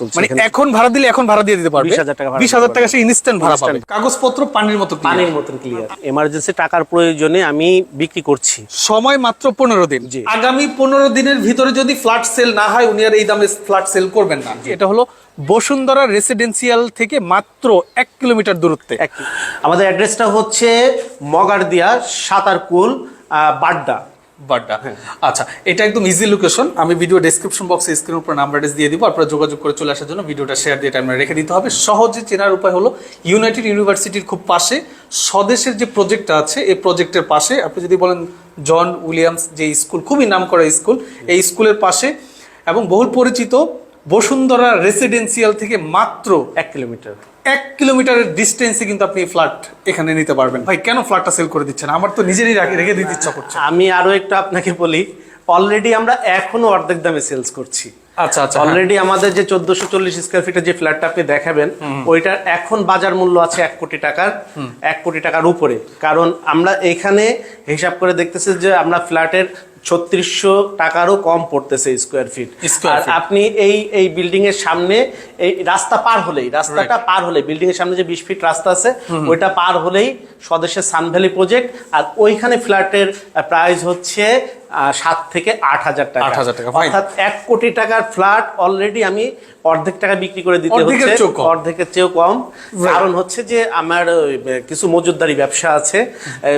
মানে এখানে। ভাড়া দিলে এখন ভাড়া দিয়ে দিতে পারবে। 20,000 টাকা ভাড়া বিশ হাজার দিতে টাকা সে ইনস্ট্যান্ট ভাড়া পাবে। কাগজপত্র পানির মতো পানির মতন ক্লিয়ার এমার্জেন্সি টাকার প্রয়োজনে আমি বিক্রি করছি। সময় মাত্র পনেরো দিন। জি। আগামী পনেরো দিনের ভিতরে যদি ফ্ল্যাট সেল না হয় উনি আর এই দামে ফ্ল্যাট সেল করবেন না। এটা হলো বসুন্ধরা রেসিডেন্সিয়াল থেকে মাত্র এক কিলোমিটার দূরত্বে। আমাদের অ্যাড্রেসটা হচ্ছে মগারদিয়া সাতারকুল বাড্ডা। বাড্ডা। আচ্ছা এটা একদম ইজি লোকেশন আমি ভিডিও ডেসক্রিপশন বক্সে স্ক্রিন উপর নাম্বার দিয়ে দিব, আপনারা যোগাযোগ করে চলে আসার জন্য ভিডিওটা শেয়ার দিয়ে টাইমে রেখে দিতে হবে। সহজে চেনার উপায় হলো ইউনাইটেড ইউনিভার্সিটির খুব পাশে, স্বদেশের যে প্রজেক্টটা আছে, এই প্রজেক্টের পাশে, আপনি যদি বলেন জন উইলিয়ামস যে স্কুল খুবই নাম করা স্কুল এই স্কুলের পাশে, এবং বহুল পরিচিত বসুন্ধরা রেসিডেন্সিয়াল থেকে মাত্র এক কিলোমিটার এক কিলোমিটারের ডিস্টেন্সে কিন্তু আপনি ফ্ল্যাট এখানে নিতে পারবেন। ভাই কেন ফ্ল্যাটটা সেল করে দিচ্ছেন? আমার তো নিজেরই রাখে- দিতে ইচ্ছা করছে। আমি আরও একটু আপনাকে বলি অলরেডি আমরা এখনও অর্ধেক দামে সেলস করছি। আচ্ছা আচ্ছা হ্যাঁ। অলরেডি আমাদের যে চোদ্দশো চল্লিশ স্কোয়ার ফিটের যে ফ্ল্যাটটা আপনি দেখাবেন ওইটার এখন বাজার মূল্য আছে এক কোটি টাকার এক কোটি টাকার উপরে। কারণ আমরা এখানে হিসাব করে দেখতেছি যে আমরা ফ্ল্যাটের ছত্রিশশো টাকারও কম পড়তেছে স্কোয়ার ফিট আর আপনি এই এই বিল্ডিং এর সামনে এই রাস্তা পার হলেই রাস্তাটা পার হলে বিল্ডিং এর সামনে যে বিশ ফিট রাস্তা আছে ওইটা পার হলেই স্বদেশের সানভ্যালি প্রজেক্ট আর ওইখানে ফ্ল্যাটের প্রাইস হচ্ছে সাত থেকে আট হাজার টাকা। 8,000 টাকা, অর্থাৎ এক কোটি টাকার ফ্ল্যাট অলরেডি আমি অর্ধেক টাকা বিক্রি করে দিতে অর্ধেকের হচ্ছে। চেয়েও কম। অর্ধেকের চেয়েও কম। কারণ হচ্ছে যে আমার কিছু মজুদদারি ব্যবসা আছে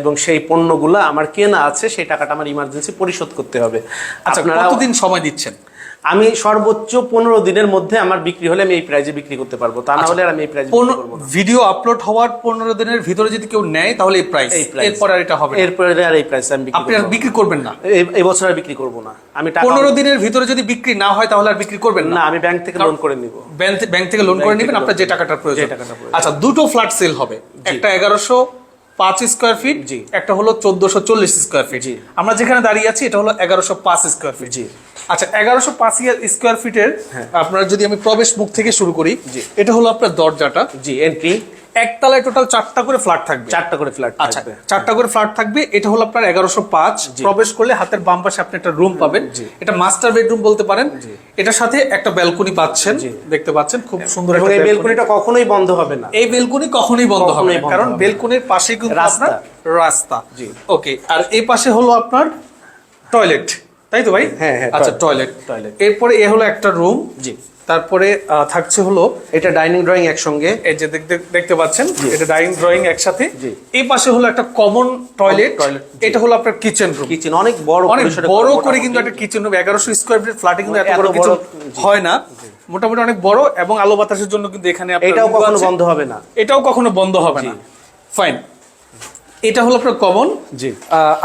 এবং সেই পণ্যগুলো আমার কেনা আছে সেই টাকাটা আমার ইমার্জেন্সি পরিশোধ করতে হবে। আচ্ছা আপনারা কতদিন সময় দিচ্ছেন? আমি সর্বোচ্চ পনেরো দিনের মধ্যে আমার বিক্রি হলে আমি এই প্রাইজে বিক্রি করতে পারব। তা না হলে আমি এই প্রাইজে। ভিডিও আপলোড হওয়ার পনেরো দিনের ভিতরে যদি কেউ নেয় তাহলে এই প্রাইস এরপর আর এটা হবে এরপরে আর এই প্রাইসে আমি বিক্রি আপনি আর বিক্রি করবেন না। এই- বছর আর বিক্রি করব না। আমি পনেরো দিনের ভিতরে যদি বিক্রি না হয় তাহলে আর বিক্রি করবেন না। আমি ব্যাংক থেকে লোন করে নিব। ব্যাংক থেকে লোন করে নেবেন আপনার যে টাকাটার প্রয়োজন। যে টাকাটা প্রয়োজন। আচ্ছা দুটো ফ্ল্যাট সেল হবে। একটা এগারোশো পাঁচ স্কোয়ার ফিট জি। একটা হলো চোদ্দশো চল্লিশ স্কোয়ার ফিট জি। আমরা যেখানে দাঁড়িয়ে আছি এটা হলো এগারোশো পাঁচ স্কোয়ার ফিট জি। আচ্ছা এগারোশো পাঁচ স্কোয়ার ফিটের আপনার যদি আমি প্রবেশ মুখ থেকে শুরু করি এটা হলো আপনার দরজাটা। জি এন্ট্রি একতলায় টোটাল চারটা করে ফ্ল্যাট থাকবে। চারটা করে ফ্ল্যাট আচ্ছা চারটা করে ফ্ল্যাট থাকবে এটা হলো আপনার এগারোশো পাঁচ। প্রবেশ করলে হাতের বাম পাশে আপনি একটা রুম পাবেন। এটা মাস্টার বেডরুম বলতে পারেন। এটার সাথে একটা ব্যালকনি পাচ্ছেন দেখতে পাচ্ছেন খুব সুন্দর এবং এই। বেলকনিটা কখনোই বন্ধ হবে না। এই বেলকনি কখনোই বন্ধ হবে না কারণ। বেলকনির পাশে কিন্তু রাস্তা। রাস্তা। জি। ওকে আর এই পাশে হলো আপনার টয়লেট তাই তো ভাই? হ্যাঁ, হ্যাঁ, আচ্ছা টয়লেট টয়লেট এরপরে এ হলো একটা রুম জি। তারপরে থাকছে হলো এটা ডাইনিং ড্রয়িং একসঙ্গে। এই যে দেখতে দেখতে পাচ্ছেন? এটা ডাইনিং ড্রয়িং একসাথে। জি। এই পাশে হলো একটা কমন টয়লেট জি। এটা হলো আপনার কিচেন রুম কিচেন অনেক বড় অনেক বড় করে কিন্তু একটা কিচেন রুম এগারোশো স্কোয়ার ফিট ফ্ল্যাটে কিন্তু এত বড় কিছু হয় না। মোটামুটি অনেক বড় এবং আলো বাতাসের জন্য কিন্তু এখানে এটাও কখনো বন্ধ হবে না। এটাও কখনো বন্ধ হবে না। ফাইন এটা হলো আপনার কমন জি।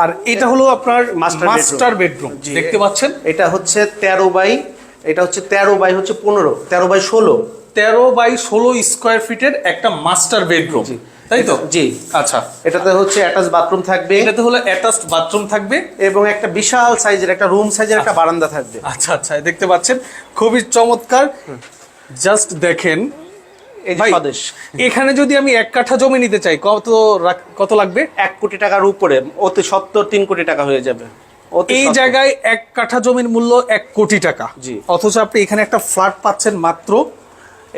আর এটা হলো আপনার মাস্টার বেডরুম দেখতে পাচ্ছেন? এটা হচ্ছে তেরো বাই এটা হচ্ছে তেরো বাই হচ্ছে পনেরো তেরো বাই ষোলো। তেরো বাই ষোলো স্কোয়ার ফিটের একটা মাস্টার বেডরুম তাই তো? জি। আচ্ছা। এটাতে হচ্ছে অ্যাটাচ বাথরুম থাকবে। এটাতে হলো অ্যাটাচড বাথরুম থাকবে। এবং একটা বিশাল সাইজের একটা রুম সাইজের একটা বারান্দা থাকবে। আচ্ছা আচ্ছা দেখতে পাচ্ছেন? খুবই চমৎকার। জাস্ট দেখেন এখানে যদি আমি এক কাঠা জমি নিতে চাই কত কত লাগবে? এক কোটি টাকার উপরে অতি সত্তর তিন কোটি টাকা হয়ে যাবে। এই জায়গায় এক কাঠা জমির মূল্য এক কোটি টাকা। জি। অথচ আপনি এখানে একটা ফ্ল্যাট পাচ্ছেন মাত্র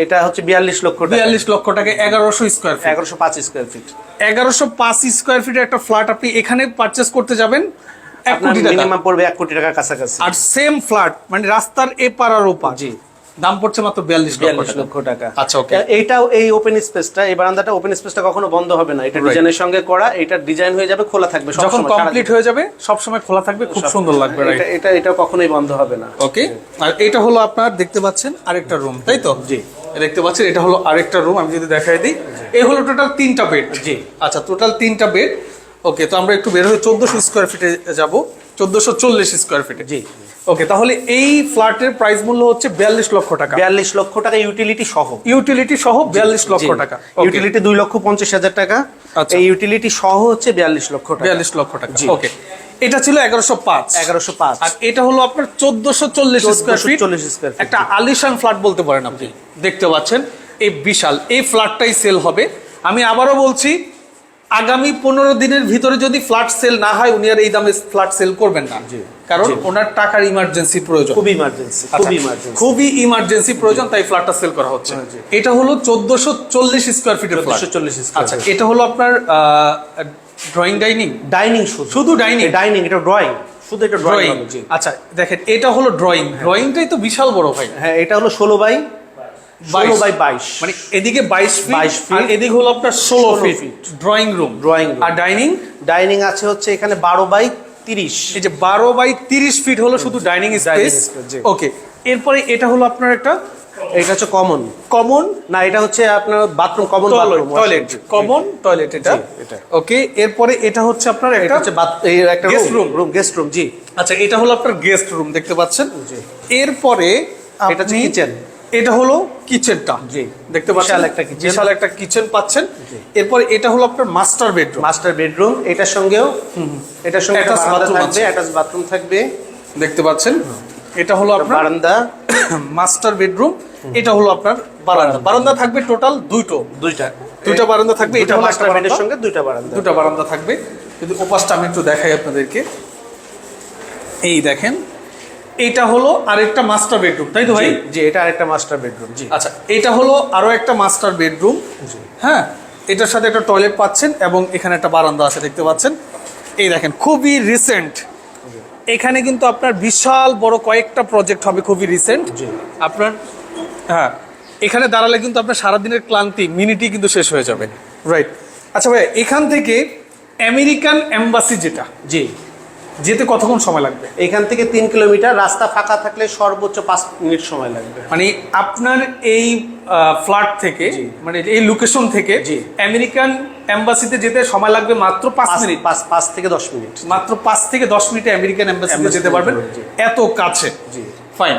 এটা হচ্ছে বিয়াল্লিশ লক্ষ বিয়াল্লিশ লক্ষ টাকা এগারোশো স্কোয়ার ফিট এগারোশো পাঁচ স্কোয়ার ফিট এগারোশো পাঁচ স্কোয়ার ফিটের একটা ফ্ল্যাট আপনি এখানে পারচেস করতে যাবেন এক কোটি টাকা। পড়বে এক কোটি টাকার কাছাকাছি। আর সেম ফ্ল্যাট মানে রাস্তার এপার আর ওপার। জি। দাম পড়ছে মাত্র বিয়াল্লিশ লক্ষ টাকা। লক্ষ টাকা। আচ্ছা. এ- এইটাও এই ওপেন স্পেসটা এই বারান্দাটা ওপেন স্পেসটা কখনো বন্ধ হবে না। এটা ডিজাইনের সঙ্গে করা এটা ডিজাইন হয়ে যাবে খোলা থাকবে যখন কমপ্লিট হয়ে যাবে সব সময় খোলা থাকবে খুব সুন্দর লাগবে এটা এটা এটা কখনোই বন্ধ হবে না। ওকে আর এটা হলো আপনার দেখতে পাচ্ছেন আরেকটা রুম তাই তো? জি। দেখতে পাচ্ছেন এটা হলো আরেকটা রুম আমি যদি দেখাই দিই। এই হলো টোটাল তিনটা বেড জি। আচ্ছা টোটাল তিনটা বেড ওকে তো আমরা একটু বের হয়ে চোদ্দশো স্কোয়ার ফিটে যাব। চোদ্দশো চল্লিশ স্কোয়ার ফিটে জি। ওকে তাহলে এই ফ্ল্যাটের প্রাইস মূল্য হচ্ছে বিয়াল্লিশ লক্ষ টাকা। বিয়াল্লিশ লক্ষ টাকা ইউটিলিটি সহ। ইউটিলিটি সহ বিয়াল্লিশ লক্ষ টাকা। ইউটিলিটি দুই লক্ষ পঞ্চাশ হাজার টাকা। আচ্ছা। এই ইউটিলিটি সহ হচ্ছে বিয়াল্লিশ লক্ষ টাকা। বিয়াল্লিশ লক্ষ টাকা। ওকে এটা ছিল এগারোশো পাঁচ। এগারোশো পাঁচ। আর এটা হলো আপনার চোদ্দশো চল্লিশ স্কোয়ার ফিট 1440 square feet। একটা আলিশান ফ্ল্যাট বলতে পারেন আপনি। দেখতে পাচ্ছেন এই বিশাল। এই ফ্ল্যাটটাই সেল হবে। আমি আবারও বলছি আগামী পনেরো দিনের ভিতরে যদি ফ্ল্যাট সেল না হয় উনি আর এই দামে ফ্ল্যাট সেল করবেন না। কারণ ওনার টাকার ইমার্জেন্সি প্রয়োজন। খুবই ইমার্জেন্সি আচ্ছা, খুবই ইমার্জেন্সি খুবই ইমার্জেন্সি প্রয়োজন তাই ফ্ল্যাটটা সেল করা হচ্ছে। হ্যাঁ। এটা হলো চোদ্দশো চল্লিশ স্কোয়ার ফিটের ফ্ল্যাট 1440 square আচ্ছা এটা হলো আপনার ড্রয়িং ডাইনিং ডাইনিং শুধু। dining? ডাইনিং এটা ড্রয়িং শুধু এটা ড্রয়িং ড্রয়িং আচ্ছা দেখেন এটা হলো ড্রয়িং ড্রয়িংটাই তো বিশাল বড় ভাই। হ্যাঁ এটা হলো ষোলো বাই ষোলো বাই বাইশ। মানে এদিকে বাইশ ফিট 22 feet, আর এদিকে হলো আপনার ষোলো 16 feet drawing room Drawing room। আর ডাইনিং ডাইনিং আছে হচ্ছে এখানে বারো বাই তিরিশ। এই যে বারো বাই তিরিশ ফিট হলো শুধু ডাইনিং স্পেস। ওকে এরপরে এটা হলো আপনার একটা এটা হচ্ছে কমন কমন না এটা হচ্ছে আপনার bathroom common toilet common toilet এটা? এটা। ওকে এরপরে এটা হচ্ছে আপনার এটা একটা হচ্ছে একটা Guest room room guest room জি। আচ্ছা এটা হলো আপনার গেস্ট রুম দেখতে পাচ্ছেন। এরপরে এটা হচ্ছে kitchen। এটা হলো কিচেনটা। জি। দেখতে পাচ্ছেন? বিশাল একটা kitchen। বিশাল একটা কিচেন পাচ্ছেন। এরপর এটা হলো আপনার মাস্টার বেডরুম মাস্টার বেডরুম এটার সঙ্গেও এটার সঙ্গে একটা থাকবে আছে। অ্যাটাচ বাথরুম থাকবে। দেখতে পাচ্ছেন? এটা হলো আপনার বারান্দা। মাস্টার বেডরুম এটা হলো আপনার বারান্দা। বারান্দা। থাকবে টোটাল দুইটো। দুইটা। দুইটা বারান্দা থাকবে এটা হলো মাস্টার একটা বেডের সঙ্গে দুইটা বারান্দা। দুটো বারান্দা থাকবে। যদি ওপাশটা আমি একটু দেখাই আপনাদেরকে। এই দেখেন এটা হলো আরেকটা মাস্টার বেডরুম তাই তো ভাই? জি, এটা আরেকটা মাস্টার বেডরুম জি। আচ্ছা এটা হলো আরও একটা মাস্টার বেডরুম হ্যাঁ? এটার সাথে একটা টয়লেট পাচ্ছেন এবং এখানে একটা বারান্দা আছে দেখতে পাচ্ছেন? এই দেখেন খুবই রিসেন্ট এখানে কিন্তু আপনার বিশাল বড় কয়েকটা প্রজেক্ট হবে খুবই রিসেন্ট জি। আপনার হ্যাঁ এখানে দাঁড়ালে কিন্তু আপনার সারাদিনের ক্লান্তি মিনিটই কিন্তু শেষ হয়ে যাবে। রাইট আচ্ছা ভাই এখান থেকে আমেরিকান এম্বাসি যেটা জি। যেতে কতক্ষণ সময় লাগবে? এখান থেকে তিন কিলোমিটার রাস্তা ফাঁকা থাকলে সর্বোচ্চ পাঁচ মিনিট সময় লাগবে। মানে আপনার এই ফ্ল্যাট থেকে মানে এই লোকেশন থেকে আমেরিকান এম্বাসিতে যেতে সময় লাগবে মাত্র পাঁচ মিনিট? পাঁচ পাঁচ থেকে দশ মিনিট। মাত্র পাঁচ থেকে দশ মিনিটে আমেরিকান এম্বাসিতে যেতে পারবেন? এত কাছে? জি। ফাইন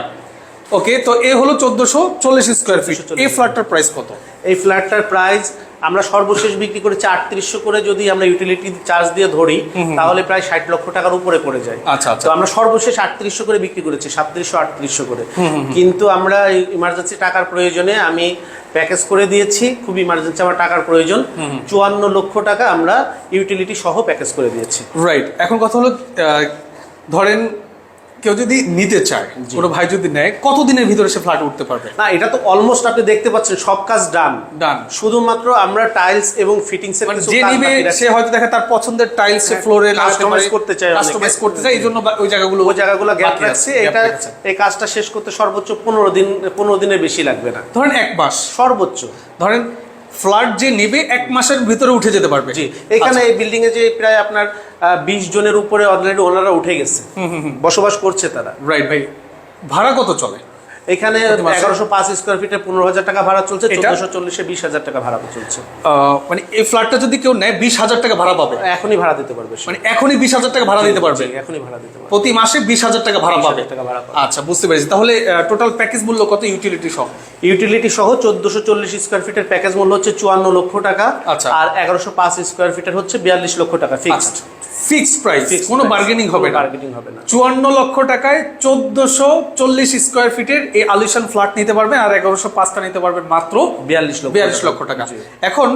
ওকে তো এ হলো চোদ্দশো চল্লিশ স্কোয়ার ফিট এই ফ্ল্যাটটার প্রাইস কত? এই ফ্ল্যাটটার প্রাইস আমরা সর্বশেষ বিক্রি করেছি আটত্রিশশো করে যদি আমরা ইউটিলিটি চার্জ দিয়ে ধরি তাহলে প্রায় ষাট লক্ষ টাকার উপরে পড়ে যায়। আচ্ছা, আচ্ছা। তো আমরা সর্বশেষ আটত্রিশশো করে বিক্রি করেছি সাতত্রিশশো আটত্রিশশো করে। কিন্তু আমরা ইমার্জেন্সি টাকার প্রয়োজনে আমি প্যাকেজ করে দিয়েছি খুব ইমার্জেন্সি আমার টাকার প্রয়োজন। চুয়ান্ন লক্ষ টাকা আমরা ইউটিলিটি সহ প্যাকেজ করে দিয়েছি। রাইট এখন কথা হলো ধরেন কেউ যদি নিতে চায় কোনো ভাই যদি নেয় কতদিনের ভিতরে সে ফ্ল্যাট উঠতে পারবে? না এটা তো অলমোস্ট আপনি দেখতে পাচ্ছেন সব কাজ ডান ডান শুধুমাত্র আমরা টাইলস এবং ফিটিংস এর মানে কিছু যে কাজ নিবে সে হয়তো দেখে তার পছন্দের টাইলস ফ্লোরে customize করতে চায়। কাস্টমাইজ করতে চায় এই জন্য ওই জায়গাগুলো ওই জায়গাগুলো গ্যাপ রাখছে। আছে, এটা এই কাজটা শেষ করতে সর্বোচ্চ পনেরো দিন পনেরো দিনের বেশি লাগবে না। ধরেন এক মাস। সর্বোচ্চ। ধরেন ফ্ল্যাট যে নেবে এক মাসের ভিতরে উঠে যেতে পারবে। জি এখানে এই বিল্ডিং এ যে প্রায় আপনার বিশ জনের উপরে অলরেডি ওনারা উঠে গেছে। বসবাস করছে তারা। রাইট ভাই। ভাড়া কত চলে? এখানে? এগারোশো পাঁচ স্কোয়ার ফিটে পনেরো হাজার টাকা ভাড়া চলছে চোদ্দশো চল্লিশে বিশ হাজার টাকা ভাড়া চলছে। মানে এই ফ্ল্যাটটা যদি কেউ নেয় বিশ হাজার টাকা ভাড়া পাবে? এখনই ভাড়া দিতে পারবে মানে এখনই বিশ হাজার টাকা ভাড়া দিতে পারবে? এখনই ভাড়া দিতে পারবে। প্রতি মাসে বিশ হাজার টাকা ভাড়া 20,000 পাবে টাকা ভাড়া আচ্ছা বুঝতে পেরেছি। তাহলে টোটাল প্যাকেজ মূল্য কত? ইউটিলিটি সহ? ইউটিলিটি সহ চোদ্দশো চল্লিশ স্কোয়ার ফিটের প্যাকেজ মূল্য হচ্ছে চুয়ান্ন লক্ষ টাকা আচ্ছা। আর এগারোশো পাঁচ স্কোয়ার ফিটের হচ্ছে বিয়াল্লিশ লক্ষ টাকা ফিক্সড ফিক্সড প্রাইস কোনো বার্গেনিং হবে না। বার্গেনিং হবে না। চুয়ান্ন লক্ষ টাকায় চোদ্দশো চল্লিশ স্কোয়ার ফিটের এই আলিশান ফ্ল্যাট নিতে পারবেন আর এগারোশো পাঁচটা নিতে পারবেন মাত্র বিয়াল্লিশ লক্ষ বিয়াল্লিশ লক্ষ টাকা। এখন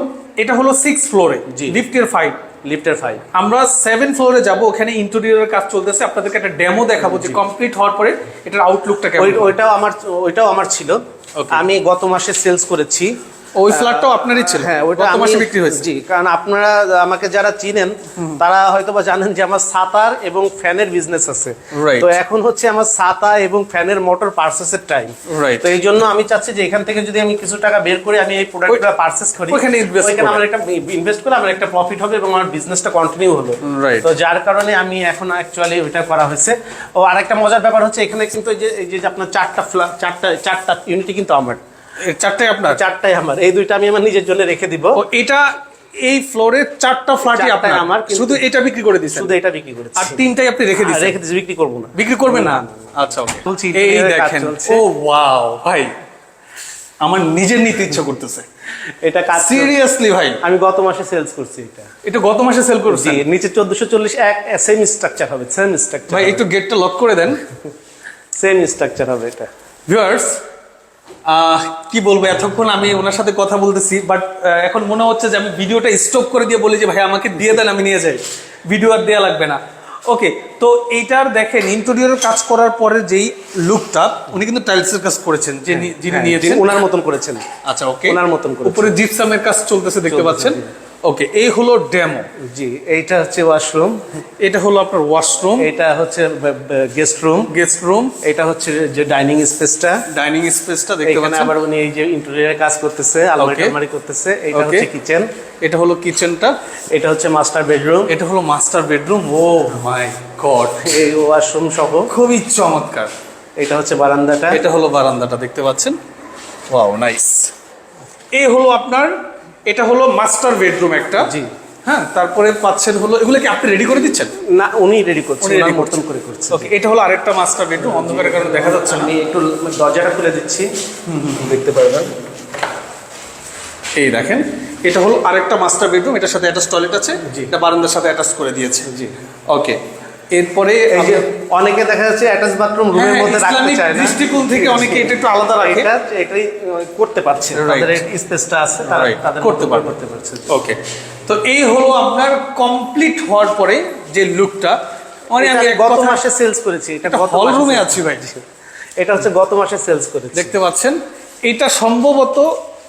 এটা হলো সিক্স ফ্লোরে জি। লিফটের ফাইভ লিফটের ফাইভ আমরা সেভেন ফ্লোরে যাব ওখানে ইন্টেরিয়রের কাজ চলতেছে। আপনাদেরকে একটা ডেমো দেখাবো যে কমপ্লিট হওয়ার পরে এটার আউটলুকটা কেমন ওইটাও আমার ওইটাও আমার ছিল। আমি গত মাসে সেলস করেছি। ওই ফ্ল্যাটটাও আপনারই ছিল? হ্যাঁ গত মাসে বিক্রি হয়েছে। জি কারণ আপনারা আমাকে যারা চিনেন তারা হয়তো বা জানেন যে আমার ছাতার এবং ফ্যানের বিজনেস আছে. তো এখন হচ্ছে আমার ছাতা এবং ফ্যানের মোটর পার্সেসের টাইম. তো এই জন্য আমি চাচ্ছি যে এখান থেকে যদি আমি কিছু টাকা বের করে আমি এই প্রোডাক্টটা পার্সেস করি ওইখানে আমার একটা ইনভেস্ট করে আমার একটা প্রফিট হবে এবং আমার বিজনেসটা কন্টিনিউ হলো. তো যার কারণে আমি এখন অ্যাকচুয়ালি ওইটা করা হয়েছে। ও আরেকটা মজার ব্যাপার হচ্ছে এখানে কিন্তু এই যে আপনার চারটা চারটা চারটা ইউনিটি কিন্তু আমার। চারটাই আপনার? চারটাই আমার। এই দুইটা আমি আমার নিজের জন্য রেখে দিব। এটা এই ফ্লোরে চারটা ফ্ল্যাটই আপনার। আমার, শুধু এটা বিক্রি করে শুধু এটা বিক্রি করেছি। আর তিনটাই আপনি রেখে রেখে দিয়েছি বিক্রি করব না। বিক্রি না? আচ্ছা ওকে। বলছি, এই দেখেন। ও ওয়াও ভাই। আমার নিজের নিতে ইচ্ছা করতেছে। এটা কাজ সিরিয়াসলি ভাই। আমি গত মাসে সেলস করছি এটা। এটা গত মাসে সেল করছি নিচে চোদ্দশো চল্লিশ এক সেম স্ট্রাকচার হবে সেম স্ট্রাকচার ভাই একটু গেটটা লক করে দেন। সেম স্ট্রাকচার হবে এটা। ভিউয়ার্স কি বলব এতক্ষণ আমি ওনার সাথে কথা বলতেছি বাট এখন মনে হচ্ছে যে আমি ভিডিওটা স্টপ করে দিয়ে বলি যে ভাই আমাকে দিয়ে দেন আমি নিয়ে যাই। ভিডিও আর দেওয়া লাগবে না। ওকে তো এইটার দেখেন ইন্টেরিয়র কাজ করার পরে যেই লুকটা উনি কিন্তু টাইলসের কাজ করেছেন যে নি- যিনি হ্যাঁ, নিয়েছেন। ওনার মতন করেছেন। আচ্ছা ওকে ওনার মতন করে উপরে জিপসামের কাজ চলতেছে দেখতে পাচ্ছেন। ওকে এই হলো ডেমো জি এইটা হচ্ছে ওয়াশরুম এটা হলো আপনার ওয়াশরুম এটা হচ্ছে গেস্ট রুম গেস্ট রুম এটা হচ্ছে যে ডাইনিং স্পেসটা ডাইনিং স্পেসটা দেখতে পাচ্ছেন? আবার উনি এই যে ইন্টেরিয়র কাজ করতেছে আলমারি. টালমারি করতেছে এটা হচ্ছে কিচেন এটা হলো কিচেনটা এটা হচ্ছে মাস্টার বেডরুম এটা হলো master bedroom oh my god এই ওয়াশরুম সহ। খুবই চমৎকার। এটা হচ্ছে বারান্দাটা। এটা হলো বারান্দাটা দেখতে পাচ্ছেন? ওয়াও নাইস এই হলো আপনার এটা হলো মাস্টার বেডরুম একটা। জি। হ্যাঁ তারপরে পাচ্ছেন হলো এগুলো কি আপনি রেডি করে দিচ্ছেন? না উনি রেডি করছেন ওনার মতন করছেন। করে করছে ওকে এটা হলো আরেকটা মাস্টার বেডরুম অন্ধকারের কারণে দেখা যাচ্ছে আমি একটু দরজাটা খুলে দিচ্ছি। দেখতে পারবেন? এই দেখেন এটা হলো আরেকটা মাস্টার বেডরুম এটার সাথে অ্যাটাচ টয়লেট আছে জি। এটা বারান্দার সাথে অ্যাটাচ করে দিয়েছে। জি। ওকে এরপরে এই যে অনেকে দেখা যাচ্ছে অ্যাটাচ বাথরুম রুমের মধ্যে রাখতে চায় না। দৃষ্টিকোণ থেকে অনেকে এটা একটু আলাদা রাখে। এটা এটাই করতে পারছে। তাদের স্পেসটা আছে তারা তাদের করতে পারবে। করতে পারছে। ওকে তো এই হলো আপনার কমপ্লিট হওয়ার পরে যে লুকটা মানে আমি গত মাসে সেলস করেছি এটা গত মাসে room আছি ভাই। এটা হচ্ছে গত মাসে সেলস করেছি। দেখতে পাচ্ছেন? এটা সম্ভবত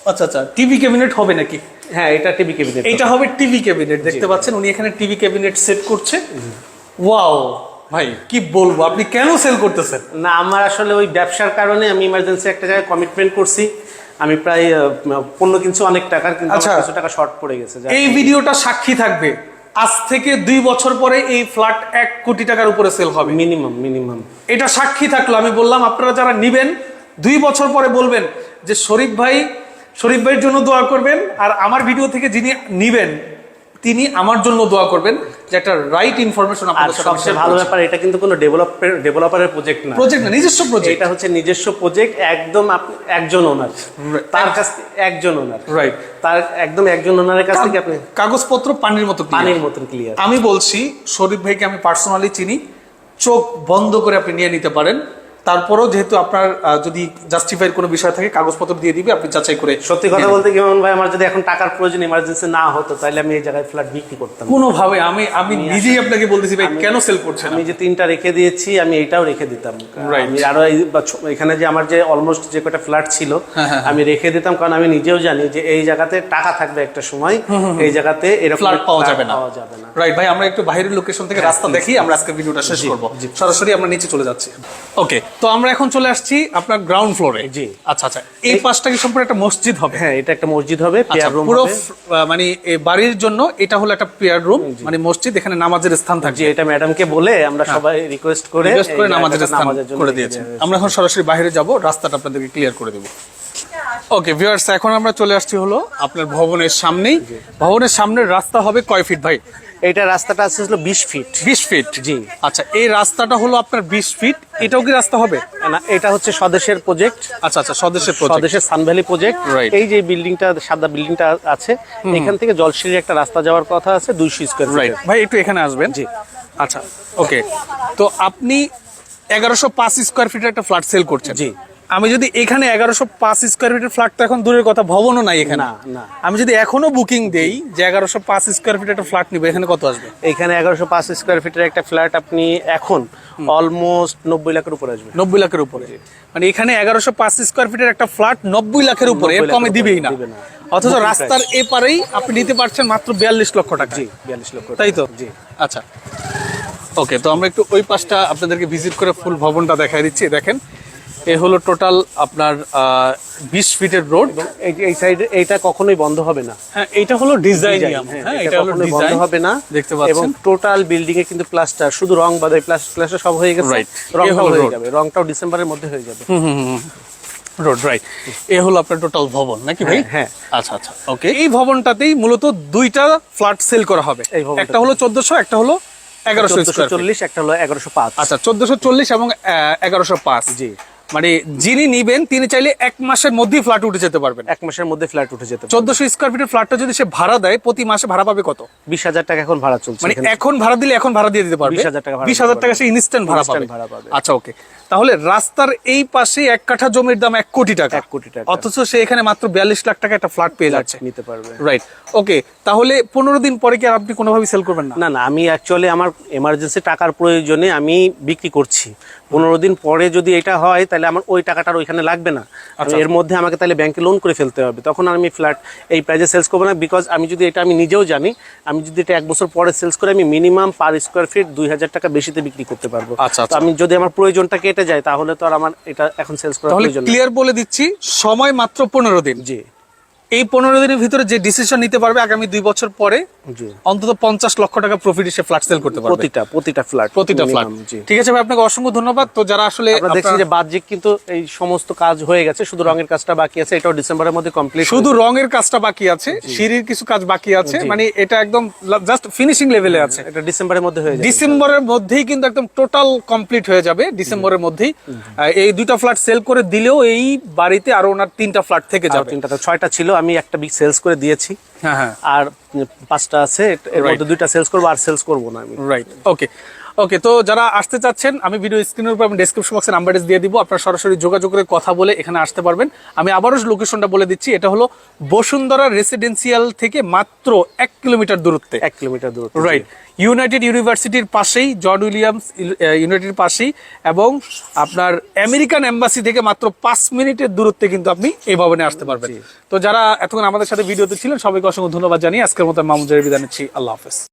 আচ্ছা আচ্ছা টিভি ক্যাবিনেট হবে নাকি? হ্যাঁ এটা টিভি ক্যাবিনেট এটা হবে। টিভি ক্যাবিনেট দেখতে পাচ্ছেন উনি এখানে টিভি ক্যাবিনেট সেট করছে। ওয়াও ভাই কি বলব? আপনি কেন সেল করতেছেন? না আমার আসলে ওই ব্যবসার কারণে আমি ইমার্জেন্সি একটা জায়গায় কমিটমেন্ট করছি। আমি প্রায় পণ্য কিনছি অনেক টাকার কিন্তু আচ্ছা। কিছু টাকা শর্ট পড়ে গেছে এই ভিডিওটা সাক্ষী থাকবে। আজ থেকে দুই বছর পরে এই ফ্ল্যাট এক কোটি টাকার উপরে সেল হবে। মিনিমাম মিনিমাম এটা সাক্ষী থাকল আমি বললাম আপনারা যারা নিবেন দুই বছর পরে বলবেন যে শরীফ ভাই শরীফ ভাইয়ের জন্য দোয়া করবেন। আর আমার ভিডিও থেকে যিনি নিবেন তিনি আমার জন্য দোয়া করবেন যে একটা রাইট ইনফরমেশন আপনাদের সাথে সবচেয়ে ভালো ব্যাপার এটা কিন্তু কোনো ডেভেলপার ডেভেলপারের প্রজেক্ট না। প্রজেক্ট না নিজস্ব প্রজেক্ট এটা হচ্ছে নিজস্ব প্রজেক্ট একদম আপনি একজন ওনার তার কাছ থেকে একজন ওনার রাইট তার একদম একজন ওনারের কাছ থেকে আপনি কাগজপত্র পানির মতো। পানির মতন ক্লিয়ার আমি বলছি শরীফ ভাইকে আমি পার্সোনালি চিনি। চোখ বন্ধ করে আপনি নিয়ে নিতে পারেন। তারপরও যেহেতু আপনার যদি জাস্টিফাইড কোনো বিষয় থাকে কাগজপত্র দিয়ে দিবে আপনি যাচাই করে সত্যি কথা বলতে কি ভাই আমার যদি এখন টাকার প্রয়োজন ইমার্জেন্সি না হতো তাহলে আমি এই জায়গায় ফ্ল্যাট বিক্রি করতাম। কোনোভাবে আমি আমি নিজেই আপনাকে বলতেছি ভাই কেন সেল করছেন আমি যে তিনটা রেখে দিয়েছি আমি এটাও রেখে দিতাম. আমি আরও এখানে যে আমার যে অলমোস্ট যে কটা ফ্ল্যাট ছিল হ্যাঁ, হ্যাঁ, আমি রেখে দিতাম কারণ আমি নিজেও জানি যে এই জায়গাতে টাকা থাকবে একটা সময় এই জায়গাতে এরকম ফ্ল্যাট পাওয়া যাবে না। পাওয়া যাবে না। রাইট ভাই আমরা একটু বাইরের লোকেশন থেকে রাস্তা দেখি আমরা আজকে ভিডিওটা শেষ করব। সরাসরি আমরা নিচে চলে যাচ্ছি। ওকে তো আমরা এখন চলে আসছি আপনার গ্রাউন্ড ফ্লোরে জি। আচ্ছা আচ্ছা। এই পাশটা কি সম্পূর্ণ একটা মসজিদ হবে? হ্যাঁ এটা একটা মসজিদ হবে আচ্ছা পেয়ার রুম পুরো মানে এই বাড়ির জন্য এটা হলো একটা প্রেয়ার রুম মানে মসজিদ এখানে নামাজের স্থান থাকবে। এটা ম্যাডামকে বলে আমরা সবাই রিকোয়েস্ট করে রিকোয়েস্ট করে নামাজের স্থান করে দেওয়া আমরা এখন সরাসরি বাইরে যাব রাস্তাটা আপনাদেরকে ক্লিয়ার করে দেব। ওকে ভিউয়ার্স এখন আমরা চলে আসছি হলো আপনার ভবনের সামনেই। ভবনের সামনের রাস্তা হবে কয় ফিট ভাই এটা রাস্তাটা আছে হলো বিশ ফিট বিশ ফিট জি। আচ্ছা এই রাস্তাটা হলো আপনার বিশ ফিট এটাও কি রাস্তা হবে? না এটা হচ্ছে স্বদেশের প্রজেক্ট আচ্ছা আচ্ছা স্বদেশের প্রজেক্ট স্বদেশের সানভ্যালি প্রজেক্ট. এই যে বিল্ডিংটা সাদা বিল্ডিংটা আছে এখান থেকে জলসিঁড়ির একটা রাস্তা যাওয়ার কথা আছে দুইশো স্কোয়ার রাইট ভাই একটু এখানে আসবেন? জি। আচ্ছা ওকে তো আপনি এগারোশো পাঁচ স্কোয়ার ফিটের একটা ফ্ল্যাট সেল করছেন। জি। আমি যদি এখানে এগারোশো পাঁচ স্কোয়ার ফিটের ফ্ল্যাট তো এখন দূরের কথা ভবনও নাই এখানে। আমি যদি এখনও বুকিং দেই যে এগারোশো পাঁচ স্কোয়ার ফিটের একটা ফ্ল্যাট নিবে এখানে কত আসবে? এখানে এগারোশো পাঁচ স্কোয়ার ফিটের একটা ফ্ল্যাট আপনি এখন অলমোস্ট নব্বই লাখের উপরে আসবে। নব্বই লাখের উপরে। মানে এখানে এগারোশো পাঁচ স্কোয়ার ফিটের একটা ফ্ল্যাট নব্বই লাখের উপরে এর 90 কমে দিবেই না। অথচ রাস্তার এপারেই আপনি নিতে পারছেন মাত্র বিয়াল্লিশ লক্ষ টাকা। জি বিয়াল্লিশ লক্ষ তাই তো? জি। আচ্ছা। ওকে তো আমরা একটু ওই পাশটা আপনাদেরকে ভিজিট করে ফুল ভবনটা দেখাই দিচ্ছি দেখেন। এ হলো টোটাল আপনার বিশ ফিটের রোড এই সাইডে এইটা কখনোই বন্ধ হবে না। হ্যাঁ এটা হলো ডিজাইন হ্যাঁ, হ্যাঁ এটা হলো বন্ধ হবে না। দেখতে এবং টোটাল বিল্ডিং এ কিন্তু প্লাস্টার শুধু রং বাদে প্লাস্টার সব হয়ে গেছে. এ রংটাও হয়ে যাবে। রংটাও ডিসেম্বরের মধ্যে হয়ে যাবে। রোড রাইট এ হলো আপনার টোটাল ভবন নাকি ভাই? হ্যাঁ, হ্যাঁ। আচ্ছা আচ্ছা ওকে এই ভবনটাতেই মূলত দুইটা ফ্ল্যাট সেল করা হবে। একটা হলো চোদ্দশো একটা হলো এগারোশো চল্লিশ একটা হলো এগারোশো পাঁচ। আচ্ছা চোদ্দশো চল্লিশ এবং এগারোশো পাঁচ। জি। মানে যিনি নিবেন তিনি চাইলে এক মাসের মধ্যেই ফ্ল্যাট উঠে যেতে পারবেন। এক মাসের মধ্যে ফ্ল্যাট উঠে যেতে চোদ্দশো স্কোয়ার ফিটের ফ্ল্যাটটা যদি সে ভাড়া দেয় প্রতি মাসে ভাড়া পাবে কত? বিশ হাজার টাকা এখন ভাড়া চলছে মানে এখন। ভাড়া দিলে এখন ভাড়া দিয়ে দিতে পারবে। 20,000 টাকা বিশ হাজার টাকা সে ইনস্ট্যান্ট ভাড়া ভাড়া পাবে। আচ্ছা ওকে তাহলে রাস্তার এই পাশে এক কাঠা জমির দাম এক কোটি টাকা। এক কোটি টাকা। অথচ সে এখানে মাত্র বিয়াল্লিশ লাখ টাকা একটা ফ্ল্যাট পেয়ে যাচ্ছে। নিতে পারবে। রাইট ওকে তাহলে পনেরো দিন পরে কি আর আপনি কোনোভাবে সেল করবেন না? না না আমি অ্যাকচুয়ালি আমার এমার্জেন্সি টাকার প্রয়োজনে আমি বিক্রি করছি। পনেরো দিন পরে যদি এটা হয় তাহলে আমার ওই টাকাটা ওইখানে লাগবে না। আমি এর মধ্যে আমাকে তাহলে ব্যাংকে লোন করে ফেলতে হবে। তখন আমি ফ্ল্যাট এই প্রাইজে সেলস করব না বিকজ আমি যদি এটা আমি নিজেও জানি আমি যদি এটা এক বছর পরে সেলস করে আমি মিনিমাম পার স্কোয়ার ফিট দুই হাজার টাকা বেশিতে বিক্রি করতে পারব। আচ্ছা, আচ্ছা। আমি যদি আমার প্রয়োজনটা কেটে যায় তাহলে তো আর আমার এটা এখন সেলস করার তাহলে ক্লিয়ার বলে দিচ্ছি সময় মাত্র পনেরো দিন। জি। এই পনেরো দিনের ভিতরে যে ডিসিশন নিতে পারবে আগামী দুই বছর পরে অন্তত পঞ্চাশ লক্ষ টাকা প্রফিট এসে ফ্ল্যাট সেল করতে পারবে। প্রতিটা প্রতিটা ফ্ল্যাট প্রতিটা ফ্ল্যাট ঠিক আছে ভাই আপনাকে অসংখ্য ধন্যবাদ। তো যারা আসলে দেখছি যে বাহ্যিক কিন্তু এই সমস্ত কাজ হয়ে গেছে শুধু রঙের কাজটা বাকি আছে এটাও ডিসেম্বরের মধ্যে কমপ্লিট শুধু রঙের কাজটা বাকি আছে সিঁড়ির কিছু কাজ বাকি আছে মানে এটা একদম জাস্ট ফিনিশিং লেভেলে আছে। এটা ডিসেম্বরের মধ্যে হয়ে যাবে। ডিসেম্বরের মধ্যেই কিন্তু একদম টোটাল কমপ্লিট হয়ে যাবে ডিসেম্বরের মধ্যেই। এই দুইটা ফ্ল্যাট সেল করে দিলেও এই বাড়িতে আরও ওনার তিনটা ফ্ল্যাট থেকে যাবে। তিনটা ছয়টা ছিল আমি একটা বিগ সেলস করে দিয়েছি। হ্যাঁ হ্যাঁ। আর পাঁচটা আছে এর- এর মধ্যে দুইটা সেলস করব আর সেলস করব না আমি। রাইট ওকে ওকে তো যারা আসতে চাচ্ছেন আমি ভিডিও স্ক্রিনের উপর আমি ডেসক্রিপশন বক্সে নাম্বার দিয়ে দিব। আপনারা সরাসরি যোগাযোগ করে কথা বলে এখানে আসতে পারবেন। আমি আবারও লোকেশনটা বলে দিচ্ছি এটা হলো বসুন্ধরা রেসিডেন্সিয়াল থেকে মাত্র এক কিলোমিটার দূরত্বে। এক কিলোমিটার দূর রাইট ইউনাইটেড ইউনিভার্সিটির পাশেই জন উইলিয়ামস ইউনাইটেড পাশেই এবং আপনার আমেরিকান এম্বাসি থেকে মাত্র পাঁচ মিনিটের দূরত্বে কিন্তু আপনি এই ভবনে আসতে পারবেন। তো যারা এতক্ষণ আমাদের সাথে ভিডিওতে ছিলেন সবাইকে অসংখ্য ধন্যবাদ জানিয়ে আজকের মতো মামুজারি বিদায় নিচ্ছি। আল্লাহ হাফেজ।